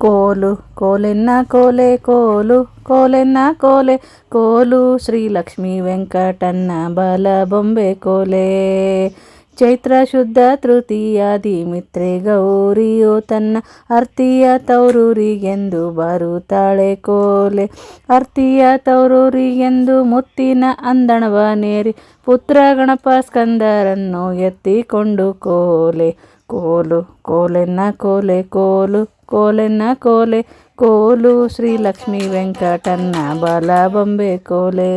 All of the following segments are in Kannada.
ಕೋಲು, ಕೋಲೆನ್ನ ಕೋಲೆ, ಕೋಲು, ಕೋಲೆನ್ನ ಕೋಲೆ, ಕೋಲು ಶ್ರೀಲಕ್ಷ್ಮೀ ವೆಂಕಟನ್ನ ಬಲ ಬೊಂಬೆ ಕೋಲೆ. ಚೈತ್ರ ಶುದ್ಧ ತೃತೀಯಾದಿ ಮಿತ್ರೆ ಗೌರಿಯು ತನ್ನ ಅರ್ತಿಯ ತೌರೂರಿಗೆಂದು ಬರುತ್ತಾಳೆ ಕೋಲೆ. ಅರ್ತಿಯ ತೌರೂರಿಗೆಂದು ಮುತ್ತಿನ ಅಂದಣವ ನೇರಿ ಪುತ್ರ ಗಣಪ ಸ್ಕಂದರನ್ನು ಎತ್ತಿಕೊಂಡು ಕೋಲೆ. ಕೋಲು, ಕೋಲೆನ್ನ ಕೋಲೆ, ಕೋಲು ಕೋಲೆನ್ನ ಕೋಲೆ, ಕೋಲು ಶ್ರೀಲಕ್ಷ್ಮೀ ವೆಂಕಟನ್ನ ಬಾಲ ಬೊಂಬೆ ಕೋಲೆ.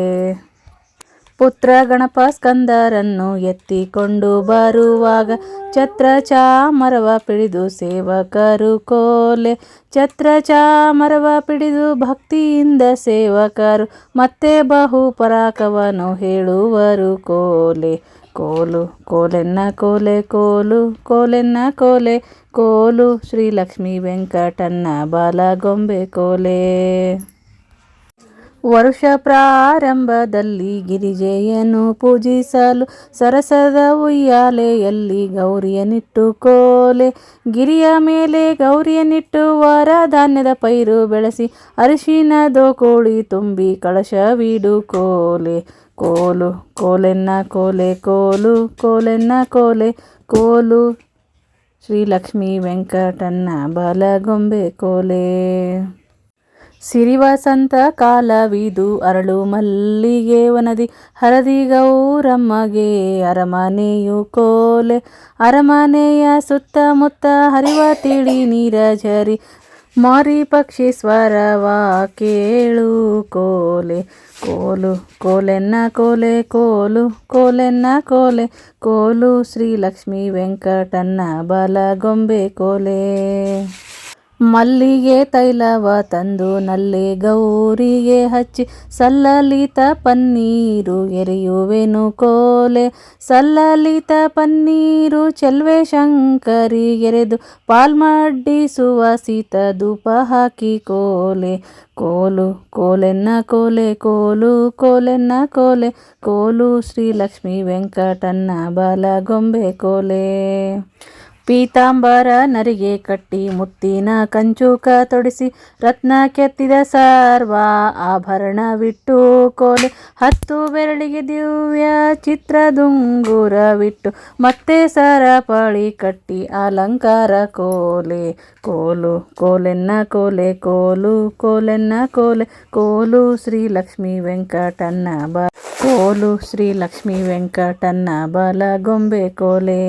ಪುತ್ರ ಗಣಪ ಸ್ಕಂದರನ್ನು ಎತ್ತಿಕೊಂಡು ಬರುವಾಗ ಛತ್ರ ಚಾಮರವ ಪಿಡಿದು ಸೇವಕರು ಕೋಲೆ. ಛತ್ರ ಚಾಮರವ ಪಿಡಿದು ಭಕ್ತಿಯಿಂದ ಸೇವಕರು ಮತ್ತೆ ಬಹು ಪರಾಕವನ್ನು ಹೇಳುವರು ಕೋಲೆ. ಕೋಲು, ಕೋಲೆನ್ನ ಕೋಲೆ, ಕೋಲು, ಕೋಲೆನ್ನ ಕೋಲೆ, ಕೋಲು, ಶ್ರೀಲಕ್ಷ್ಮೀ ವೆಂಕಟಣ್ಣ ಬಾಲಗೊಂಬೆ ಕೋಲೆ. ವರುಷ ಪ್ರಾರಂಭದಲ್ಲಿ ಗಿರಿಜೆಯನ್ನು ಪೂಜಿಸಲು ಸರಸದ ಉಯ್ಯಾಲೆಯಲ್ಲಿ ಗೌರಿಯನಿಟ್ಟು ಕೋಲೆ. ಗಿರಿಯ ಮೇಲೆ ಗೌರಿಯನಿಟ್ಟು ವರಧಾನ್ಯದ ಪೈರು ಬೆಳೆಸಿ ಅರಿಶಿನದೋ ಕೋಳಿ ತುಂಬಿ ಕಳಶವಿಡು ಕೋಲೆ. ಕೋಲು, ಕೋಲೆನ್ನ ಕೋಲೆ, ಕೋಲು, ಕೋಲೆನ್ನ ಕೋಲೆ, ಕೋಲು. ಶ್ರೀಲಕ್ಷ್ಮೀ ವೆಂಕಟಣ್ಣ ಬಲಗೊಂಬೆ ಕೋಲೆ. ಸಿರಿವಸಂತ ಕಾಲವಿದು ಅರಳು ಮಲ್ಲಿಗೆ ವನದಿ, ಹರದಿ ಗೌರಮ್ಮಗೆ ಅರಮನೆಯು ಕೋಲೆ. ಅರಮನೆಯ ಸುತ್ತಮುತ್ತ ಹರಿವ ತಿಳಿ ನೀರ ಝರಿ ಮಾರಿ ಪಕ್ಷಿ ಸ್ವರವ ಕೇಳು ಕೋಲೆ, ಕೋಲು, ಕೋಲೆನ್ನ ಕೋಲೆ, ಕೋಲು, ಕೋಲೆನ್ನ ಕೋಲೆ, ಕೋಲು ಶ್ರೀಲಕ್ಷ್ಮೀ ವೆಂಕಟನ್ನ ಬಲಗೊಂಬೆ ಕೋಲೆ. ಮಲ್ಲಿಗೆ ತೈಲವ ತಂದು ನಲ್ಲಿ ಗೌರಿಗೆ ಹಚ್ಚಿ, ಸಲ್ಲಲಿತ ಪನ್ನೀರು ಎರೆಯುವೆನು ಕೋಲೆ. ಸಲ್ಲಲಿತ ಪನ್ನೀರು ಚೆಲ್ವೆ ಶಂಕರಿ ಎರೆದು ಪಾಲ್ಮಡ್ಡಿಸುವ ಸೀತ ಧೂಪ ಹಾಕಿ ಕೋಲೆ. ಕೋಲು, ಕೋಲೆನ್ನ ಕೋಲೆ, ಕೋಲು, ಕೋಲೆನ್ನ ಕೋಲೆ. ಕೋಲು ಶ್ರೀಲಕ್ಷ್ಮೀ ವೆಂಕಟನ್ನ ಬಲಗೊಂಬೆ ಕೋಲೆ. ಪೀತಾಂಬರ ನರಿಗೆ ಕಟ್ಟಿ ಮುತ್ತಿನ ಕಂಚೂಕ ತೊಡಿಸಿ ರತ್ನ ಕೆತ್ತಿದ ಸರ್ವ ಆಭರಣವಿಟ್ಟು ಕೋಲೆ ಹತ್ತು ಬೆರಳಿಗೆ ದಿವ್ಯ ಚಿತ್ರದುಂಗುರವಿಟ್ಟು ಮತ್ತೆ ಸರಪಳಿ ಕಟ್ಟಿ ಅಲಂಕಾರ ಕೋಲೆ ಕೋಲು ಕೋಲೆನ್ನ ಕೋಲೆ ಕೋಲು ಕೋಲೆನ್ನ ಕೋಲೆ ಕೋಲು ಶ್ರೀ ಲಕ್ಷ್ಮೀ ವೆಂಕಟನ್ನ ಬ ಕೋಲು ಶ್ರೀ ಲಕ್ಷ್ಮೀ ವೆಂಕಟನ್ನ ಬಲಗೊಂಬೆ ಕೋಲೆ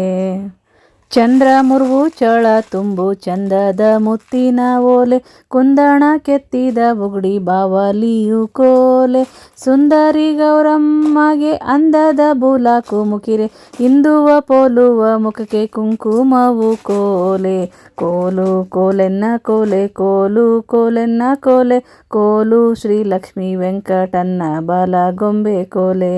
ಚಂದ್ರ ಮುರುವು, ಚಳ ತುಂಬು, ಚಂದದ ಮುತ್ತಿನ ಓಲೆ, ಕುಂದಣ ಕೆತ್ತಿದ ಬುಗುಡಿ ಬಾವಲಿಯು ಕೋಲೆ, ಸುಂದರಿ ಗೌರಮ್ಮಗೆ ಅಂದದ ಬುಲಾಕು ಮುಖಿರೆ ಇಂದುವ ಪೋಲುವ ಮುಖಕ್ಕೆ ಕುಂಕುಮವು ಕೋಲೆ, ಕೋಲು ಕೋಲೆನ್ನ ಕೋಲೆ, ಕೋಲು ಕೋಲೆನ್ನ ಕೋಲೆ, ಕೋಲು ಶ್ರೀಲಕ್ಷ್ಮೀ ವೆಂಕಟನ್ನ ಬಲಗೊಂಬೆ ಕೋಲೆ.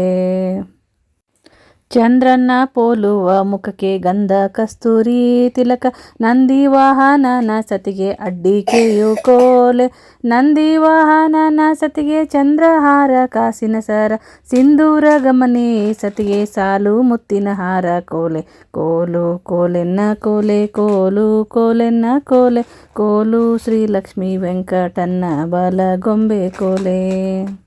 ಚಂದ್ರನ ಪೋಲುವ ಮುಖಕ್ಕೆ ಗಂಧ, ಕಸ್ತೂರಿ ತಿಲಕ, ನಂದಿ ವಾಹನನ ಸತಿಗೆ ಅಡ್ಡಿಕೆಯು ಕೋಲೆ. ನಂದಿ ವಾಹನನ ಸತಿಗೆ ಚಂದ್ರಹಾರ, ಕಾಸಿನ ಸರ, ಸಿಂಧೂರ ಗಮನೆ ಸತಿಗೆ ಸಾಲು ಮುತ್ತಿನ ಹಾರ ಕೋಲೆ. ಕೋಲು, ಕೋಲೆನ್ನ ಕೋಲೆ, ಕೋಲು, ಕೋಲೆನ್ನ ಕೋಲೆ. ಕೋಲು ಶ್ರೀಲಕ್ಷ್ಮೀ ವೆಂಕಟನ್ನ ಬಲಗೊಂಬೆ ಕೋಲೆ.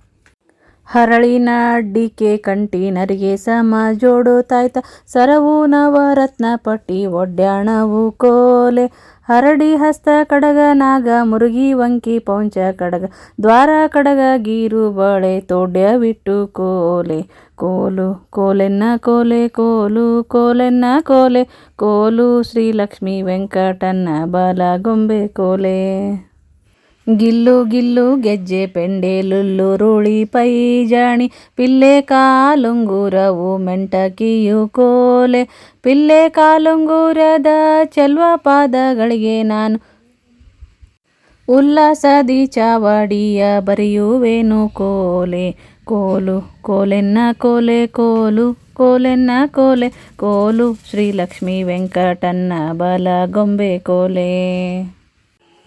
ಹರಳಿನ ಅಡ್ಡಿಕೆ ಕಂಟಿ ನರಿಗೆ ಸಮ ಜೋಡು ತಾಯ್ತ ಸರವು ನವರತ್ನ ಪಟ್ಟಿ, ಒಡ್ಯಾಣವು ಕೋಲೆ. ಹರಡಿ ಹಸ್ತ ಕಡಗ, ನಾಗ, ಮುರುಗಿ, ವಂಕಿ, ಪೌಂಚ ಕಡಗ. ದ್ವಾರ ಕಡಗ, ಗೀರು, ಬಳೆ ತೋಡ್ಯವಿಟ್ಟು ಕೋಲೆ. ಕೋಲು, ಕೋಲೆನ್ನ ಕೋಲೆ, ಕೋಲು, ಕೋಲೆನ್ನ ಕೋಲೆ. ಕೋಲು, ಶ್ರೀಲಕ್ಷ್ಮೀ, ವೆಂಕಟನ್ನ ಬಾಲಗೊಂಬೆ ಕೋಲೆ. ಗಿಲ್ಲು ಗಿಲ್ಲು ಗೆಜ್ಜೆ ಪೆಂಡೆ ಲುಲ್ಲು ರೂಳಿ ಪೈಜಾಣಿ ಪಿಲ್ಲೆ ಕಾಲುಂಗುರವು ಮೆಂಟಕಿಯು ಕೋಲೆ ಪಿಲ್ಲೆ ಕಾಲುಂಗುರದ ಚೆಲ್ವ ಪಾದಗಳಿಗೆ ನಾನು ಉಲ್ಲಾಸದಿ ಚಾವಡಿಯ ಬರೆಯುವೇನು ಕೋಲೆ ಕೋಲು ಕೋಲೆನ್ನ ಕೋಲೆ ಕೋಲು ಕೋಲೆನ್ನ ಕೋಲೆ ಕೋಲು ಶ್ರೀಲಕ್ಷ್ಮೀ ವೆಂಕಟನ್ನ ಬಲಗೊಂಬೆ ಕೋಲೆ.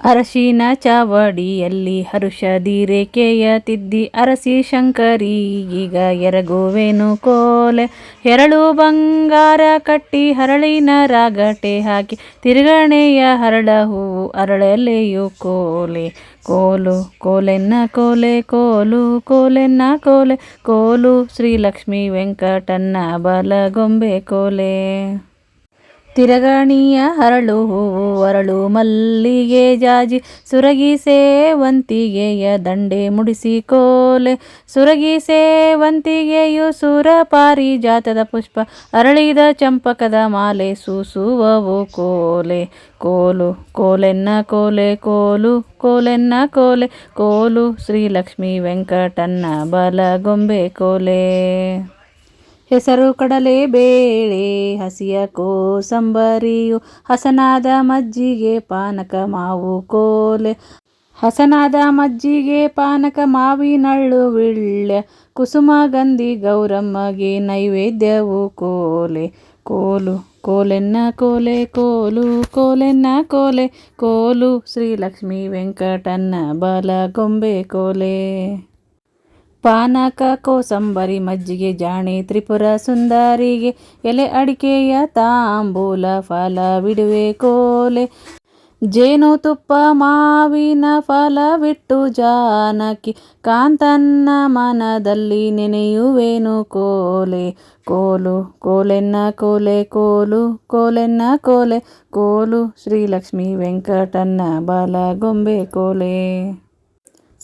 ಅರಶಿನ ಚಾವಡಿಯಲ್ಲಿ ಹರುಷದಿ ರೇಖೆಯ ತಿದ್ದಿ, ಅರಸಿ ಶಂಕರಿ, ಈಗ ಎರಗುವೆನು ಕೋಲೆ. ಎರಳು ಬಂಗಾರ ಕಟ್ಟಿ ಹರಳಿನ ರಾಗಟೆ ಹಾಕಿ, ತಿರುಗಣೆಯ ಹರಳ ಹೂವು ಅರಳೆಲೆಯು ಕೋಲೆ. ಕೋಲು, ಕೋಲೆನ್ನ ಕೋಲೆ, ಕೋಲು, ಕೋಲೆನ್ನ ಕೋಲೆ. ಕೋಲು ಶ್ರೀಲಕ್ಷ್ಮಿ ವೆಂಕಟನ್ನ ಬಲಗೊಂಬೆ ಕೋಲೆ. ತಿರಗಣಿಯ ಹರಳು ಹೂವು ಅರಳು ಮಲ್ಲಿಗೆ ಜಾಜಿ. ಸುರಗಿ ಸೇವಂತಿಗೆಯ ದಂಡೆ ಮುಡಿಸಿ ಕೋಲೆ. ಸುರಗಿ ಸೇವಂತಿಗೆಯು ಸುರ ಪಾರಿಜಾತದ ಪುಷ್ಪ. ಅರಳಿದ ಚಂಪಕದ ಮಾಲೆ ಸೂಸುವವು ಕೋಲೆ. ಕೋಲು, ಕೋಲೆನ್ನ ಕೋಲೆ, ಕೋಲು, ಕೋಲೆನ್ನ ಕೋಲೆ. ಕೋಲು ಶ್ರೀಲಕ್ಷ್ಮಿ ವೆಂಕಟನ್ನ ಬಲಗೊಂಬೆ ಕೋಲೆ. ಹೆಸರು ಕಡಲೆ ಬೇಳೆ, ಹಸಿಯ ಕೋಸಂಬರಿಯು, ಹಸನಾದ ಮಜ್ಜಿಗೆ ಪಾನಕ ಮಾವು ಕೋಲೆ. ಹಸನಾದ ಮಜ್ಜಿಗೆ ಪಾನಕ ಮಾವಿನಳ್ಳು ವಿಳ್ಯ ಕುಸುಮ ಗಂಧಿ ಗೌರಮ್ಮಗೆ ನೈವೇದ್ಯವು ಕೋಲೆ. ಕೋಲು, ಕೋಲೆನ್ನ ಕೋಲೆ, ಕೋಲು, ಕೋಲೆನ್ನ ಕೋಲೆ. ಕೋಲು ಶ್ರೀಲಕ್ಷ್ಮಿ ವೆಂಕಟನ್ನ ಬಲಗೊಂಬೆ ಕೋಲೆ. ಪಾನಕ ಕೋಸಂಬರಿ ಮಜ್ಜಿಗೆ ಜಾಣಿ ತ್ರಿಪುರ ಸುಂದರಿಗೆ ಎಲೆ ಅಡಿಕೆಯ ತಾಂಬೂಲ ಫಲ ಬಿಡುವೆ ಕೋಲೆ. ಜೇನು ತುಪ್ಪ ಮಾವಿನ ಫಲವಿಟ್ಟು ಜಾನಕಿ ಕಾಂತನ್ನ ಮನದಲ್ಲಿ ನೆನೆಯುವೇನು ಕೋಲೆ. ಕೋಲು, ಕೋಲೆನ್ನ ಕೋಲೆ, ಕೋಲು, ಕೋಲೆನ್ನ ಕೋಲೆ, ಕೋಲು ಶ್ರೀಲಕ್ಷ್ಮಿ ವೆಂಕಟನ್ನ ಬಾಲಗೊಂಬೆ ಕೋಲೆ.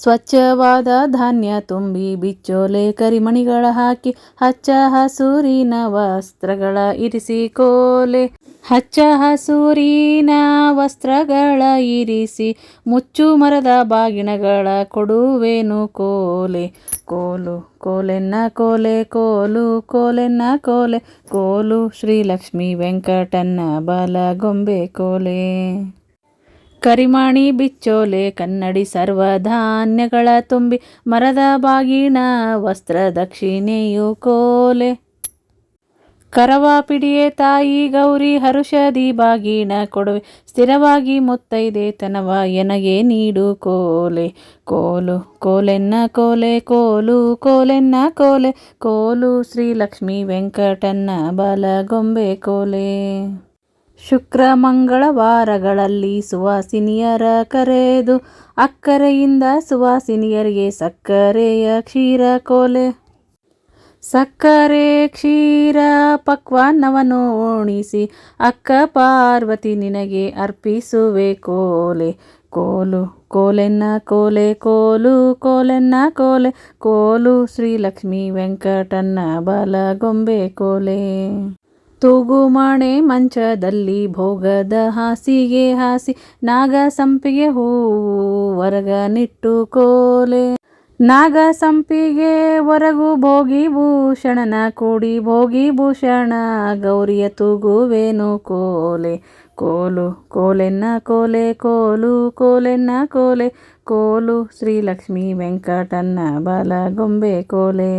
ಸ್ವಚ್ಛವಾದ ಧಾನ್ಯ ತುಂಬಿ ಬಿಚ್ಚೋಲೆ ಕರಿಮಣಿಗಳ ಹಾಕಿ, ಹಚ್ಚ ಹಸೂರಿನ ವಸ್ತ್ರಗಳ ಇರಿಸಿ ಕೋಲೆ. ಹಚ್ಚ ಹಸೂರಿನ ವಸ್ತ್ರಗಳ ಇರಿಸಿ ಮುಚ್ಚು ಮರದ ಬಾಗಿಣಗಳ ಕೊಡುವೇನು ಕೋಲೆ. ಕೋಲು, ಕೋಲೆನ್ನ ಕೋಲೆ, ಕೋಲು, ಕೋಲೆನ್ನ ಕೋಲೆ. ಕೋಲು ಶ್ರೀಲಕ್ಷ್ಮಿ ವೆಂಕಟನ್ನ ಬಲಗೊಂಬೆ ಕೋಲೆ. ಕರಿಮಣಿ ಬಿಚ್ಚೋಲೆ ಕನ್ನಡಿ ಸರ್ವಧಾನ್ಯಗಳ ತುಂಬಿ ಮರದ ಬಾಗಿನ ವಸ್ತ್ರ ದಕ್ಷಿಣೆಯು ಕೋಲೆ. ಕರವ ಪಿಡಿಯೆ ತಾಯಿ ಗೌರಿ ಹರುಷದಿ ಬಾಗಿನ ಕೊಡುವೆ. ಸ್ಥಿರವಾಗಿ ಮುತ್ತೈದೆ ತನವ ಎನಗೆ ನೀಡು ಕೋಲೆ. ಕೋಲು, ಕೋಲೆನ್ನ ಕೋಲೆ, ಕೋಲು, ಕೋಲೆನ್ನ ಕೋಲೆ. ಕೋಲು ಶ್ರೀಲಕ್ಷ್ಮಿ ವೆಂಕಟನ್ನ ಬಲಗೊಂಬೆ ಕೋಲೆ. ಶುಕ್ರ ಮಂಗಳವಾರಗಳಲ್ಲಿ ಸುವಾಸಿನಿಯರ ಕರೆದು ಅಕ್ಕರೆಯಿಂದ ಸುವಾಸಿನಿಯರಿಗೆ ಸಕ್ಕರೆಯ ಕ್ಷೀರ ಕೋಲೆ. ಸಕ್ಕರೆ ಕ್ಷೀರ ಪಕ್ವಾನ್ನವನ್ನು ಉಣಿಸಿ ಅಕ್ಕ ಪಾರ್ವತಿ ನಿನಗೆ ಅರ್ಪಿಸುವೆ ಕೋಲೆ. ಕೋಲು, ಕೋಲೆನ್ನ ಕೋಲೆ, ಕೋಲು, ಕೋಲೆನ್ನ ಕೋಲೆ. ಕೋಲು ಶ್ರೀಲಕ್ಷ್ಮೀ ವೆಂಕಟನ್ನ ಬಲಗೊಂಬೆ ಕೋಲೆ. ತೂಗುಮಾಣೆ ಮಂಚದಲ್ಲಿ ಭೋಗದ ಹಾಸಿಗೆ ಹಾಸಿ ನಾಗ ಸಂಪಿಗೆ ಹೂವು ವರ್ಗ ನಿಟ್ಟು ಕೋಲೆ. ನಾಗ ಸಂಪಿಗೆ ಹೊರಗು ಭೋಗಿ ಭೂಷಣನ ಕೂಡಿ ಭೋಗಿ ಭೂಷಣ ಗೌರಿಯ ತೂಗುವೇನು ಕೋಲೆ. ಕೋಲು, ಕೋಲೆನ್ನ ಕೋಲೆ, ಕೋಲು, ಕೋಲೆನ್ನ ಕೋಲೆ. ಕೋಲು ಶ್ರೀಲಕ್ಷ್ಮಿ ವೆಂಕಟನ್ನ ಬಾಲಗೊಂಬೆ ಕೋಲೆ.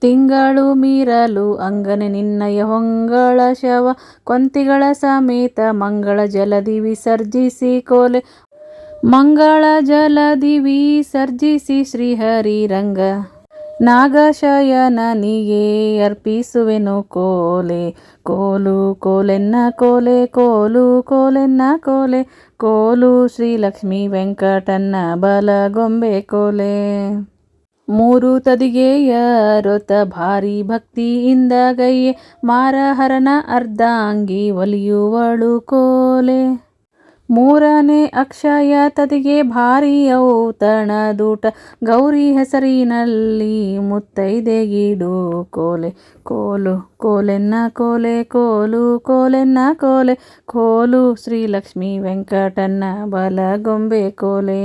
ತಿಂಗಳು ಮೀರಲು ಅಂಗನೆ ನಿನ್ನಯ ಹೊಂಗಳ ಶವ, ಕೊಂತಿಗಳ ಸಮೇತ ಮಂಗಳ ಜಲದಿ ವಿಸರ್ಜಿಸಿ ಕೋಲೆ. ಮಂಗಳ ಜಲದಿ ವಿಸರ್ಜಿಸಿ ಶ್ರೀಹರಿರಂಗ. ನಾಗಶಯನನಿಗೆ ಅರ್ಪಿಸುವೆನು ಕೋಲೆ. ಕೋಲು ಕೋಲೆನ್ನ ಕೋಲೆ, ಕೋಲು ಕೋಲೆನ್ನ ಕೋಲೆ. ಕೋಲು ಶ್ರೀಲಕ್ಷ್ಮೀ ವೆಂಕಟನ್ನ ಬಲಗೊಂಬೆ ಕೋಲೆ. ಮೂರು ತದಿಗೆಯ ರೊತ ಭಾರಿ ಭಕ್ತಿಯಿಂದ ಗೈ ಮಾರಹರನ ಅರ್ಧಾಂಗಿ ಒಲಿಯುವಳು ಕೋಲೆ. ಮೂರನೇ ಅಕ್ಷಯ ತದಿಗೆ ಭಾರಿ ಔತಣದೂಟ ಗೌರಿ ಹೆಸರಿನಲ್ಲಿ ಮುತ್ತೈದೆಗಿಡು ಕೋಲೆ. ಕೋಲು, ಕೋಲೆನ್ನ ಕೋಲೆ, ಕೋಲು, ಕೋಲೆನ್ನ ಕೋಲೆ, ಕೋಲು ಶ್ರೀಲಕ್ಷ್ಮಿ ವೆಂಕಟನ್ನ ಬಲಗೊಂಬೆ ಕೋಲೆ.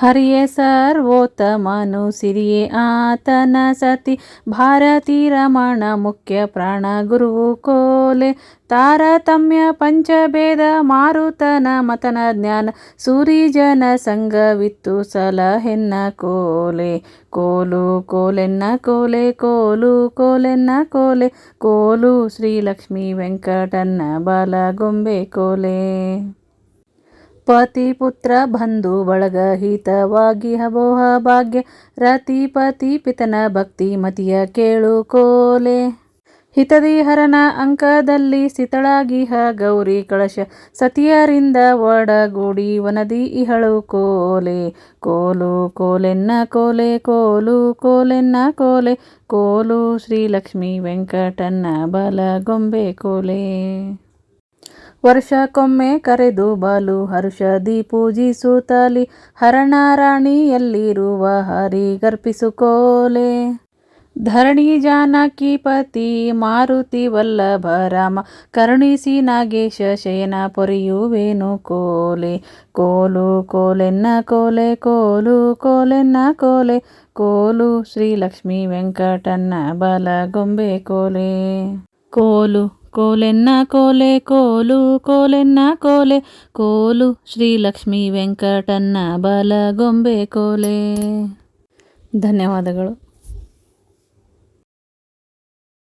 ಹರಿಯೇ ಸರ್ವೋತ್ತಮನು, ಸಿರಿಯೇ ಆತನ ಸತಿ. ಭಾರತಿ ರಮಣ, ಮುಖ್ಯ ಪ್ರಾಣ ಗುರು ಕೋಲೆ. ತಾರತಮ್ಯ ಪಂಚಭೇದ, ಮಾರುತನ ಮತನ ಜ್ಞಾನ. ಸೂರಿಜನ ಸಂಘವಿತ್ತು ಸಲಹೆನ್ನ ಕೋಲೆ. ಕೋಲು, ಕೋಲೆನ್ನ ಕೋಲೆ, ಕೋಲು, ಕೋಲೆನ್ನ ಕೋಲೆ. ಕೋಲು ಶ್ರೀಲಕ್ಷ್ಮೀ ವೆಂಕಟನ್ನ ಬಲಗೊಂಬೆ ಕೋಲೆ. ಪತಿ ಪುತ್ರ ಬಂಧು ಬಳಗ ಹಿತವಾಗಿ ಹಬೋಹ ಭಾಗ್ಯ. ರತಿ ಪತಿ ಪಿತನ ಭಕ್ತಿ ಮತಿಯ ಕೇಳು ಕೋಲೆ. ಹಿತದಿ ಹರನ ಅಂಕದಲ್ಲಿ ಸಿತಳಾಗಿಹ ಗೌರಿ ಕಳಶ. ಸತಿಯರಿಂದ ಒಡಗೂಡಿ ವನದಿ ಇಹಳು ಕೋಲೆ. ಕೋಲು ಕೋಲೆನ್ನ ಕೋಲೆ, ಕೋಲು ಕೋಲೆನ್ನ ಕೋಲೆ. ಕೋಲು ಶ್ರೀಲಕ್ಷ್ಮಿ ವೆಂಕಟನ್ನ ಬಲಗೊಂಬೆ ಕೋಲೆ. ವರ್ಷಕ್ಕೊಮ್ಮೆ ಕರೆದು ಬಾಲು ಹರ್ಷದಿ ಪೂಜಿಸುತ್ತಲಿ ಹರಣ ರಾಣಿಯಲ್ಲಿರುವ ಹರಿ ಕೋಲೆ ಧರಣಿ ಜಾನಕಿ ಪತಿ ಮಾರುತಿ ವಲ್ಲಭ ರಾಮ ಕರುಣಿಸಿ ನಾಗೇಶ ಶಯನ ಪೊರೆಯುವೇನು ಕೋಲೆ. ಕೋಲು, ಕೋಲೆನ್ನ ಕೋಲೆ, ಕೋಲು, ಕೋಲೆನ್ನ ಕೋಲೆ. ಕೋಲು, ಶ್ರೀಲಕ್ಷ್ಮೀ ವೆಂಕಟನ್ನ ಬಲಗೊಂಬೆ ಕೋಲೆ. ಕೋಲು ಕೋಲೆನ್ನ ಕೋಲೆ ಕೋಲು ಕೋಲೆನ್ನ ಕೋಲೆ ಕೋಲು ಶ್ರೀಲಕ್ಷ್ಮೀ ವೆಂಕಟನ್ನ ಬಲಗೊಂಬೆ ಕೋಲೆ. ಧನ್ಯವಾದಗಳು.